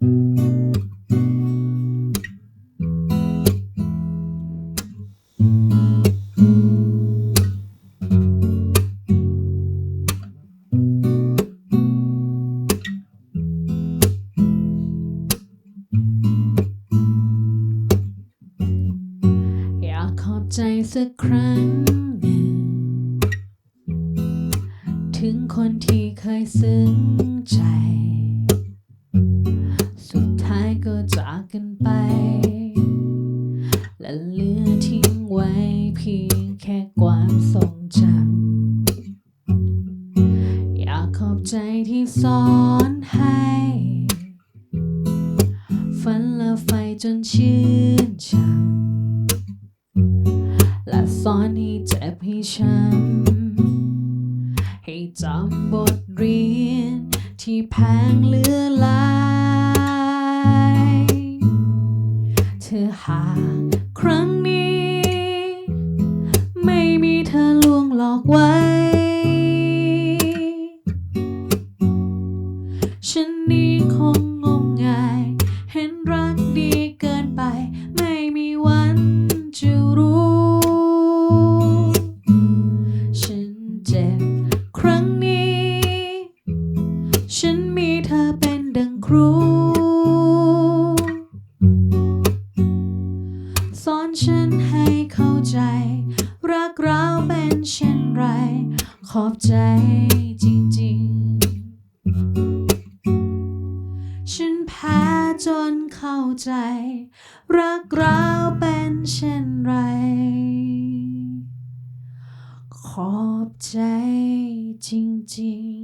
อยากขอบใจสักครั้งหนึ่งถึงคนที่เคยซึ้งใจ และเหลือทิ้งไว้เพียงแค่ความทรงจำอยากขอบใจที่สอนให้ ฝันละไฟจนชื่นช่ำและสอนให้เจ็บให้ช้ำให้จำบทเรียนที่แพงเหลือลา อหา ครั้งนี้ ไม่มีเธอลวงหลอกไว้ ฉันนี้คงงมงาย เห็นรักดีเกินไป ไม่มีวันจะรู้ ฉันเจ็บครั้ง ขอบใจจริงๆ ฉันแพ้จนเข้าใจ รักเราเป็นเช่นไร ขอบใจจริงๆ